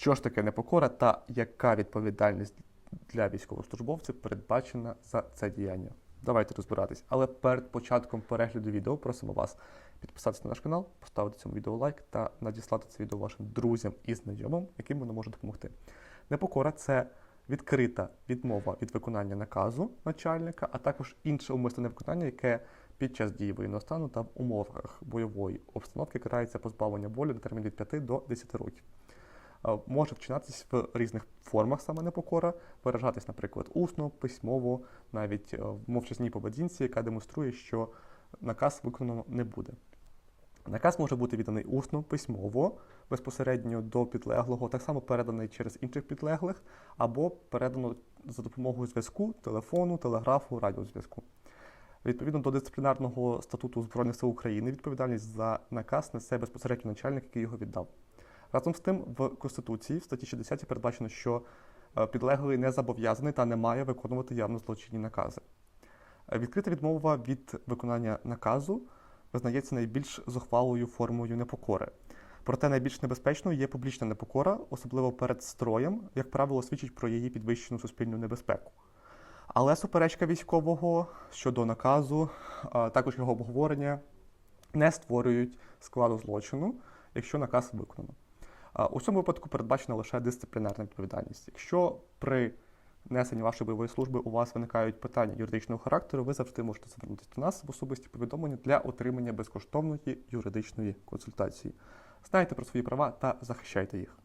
Що ж таке непокора та яка відповідальність для військовослужбовців передбачена за це діяння? Давайте розбиратись. Але перед початком перегляду відео просимо вас підписатися на наш канал, поставити цьому відео лайк та надіслати це відео вашим друзям і знайомим, яким воно може допомогти. Непокора це відкрита відмова від виконання наказу начальника, а також інше умисне невиконання, яке під час дії воєнного стану та в умовах бойової обстановки карається позбавлення волі на термін від 5 до 10 років. Е, Може вчинатись в різних формах саме непокора, виражатись, наприклад, усно, письмово, навіть е, в мовчасній поведінці, яка демонструє, що наказ виконано не буде. Наказ може бути відданий усно, письмово, безпосередньо до підлеглого, так само переданий через інших підлеглих, або передано за допомогою зв'язку, телефону, телеграфу, радіозв'язку. Відповідно до дисциплінарного статуту Збройних сил України, відповідальність за наказ несе безпосередньо начальник, який його віддав. Разом з тим, в Конституції в статті 60 передбачено, що е, підлеглий не зобов'язаний та не має виконувати явно злочинні накази. Е, Відкрита відмова від виконання наказу визнається найбільш зухвалою формою непокори. Проте найбільш небезпечною є публічна непокора, особливо перед строєм, як правило, свідчить про її підвищену суспільну небезпеку. Але суперечка військового щодо наказу, а також його обговорення не створюють складу злочину, якщо наказ виконано. У цьому випадку передбачена лише дисциплінарна відповідальність. Якщо при несенні вашої бойової служби у вас виникають питання юридичного характеру, ви завжди можете звернутися до нас в особисті повідомлення для отримання безкоштовної юридичної консультації. Знайте про свої права та захищайте їх.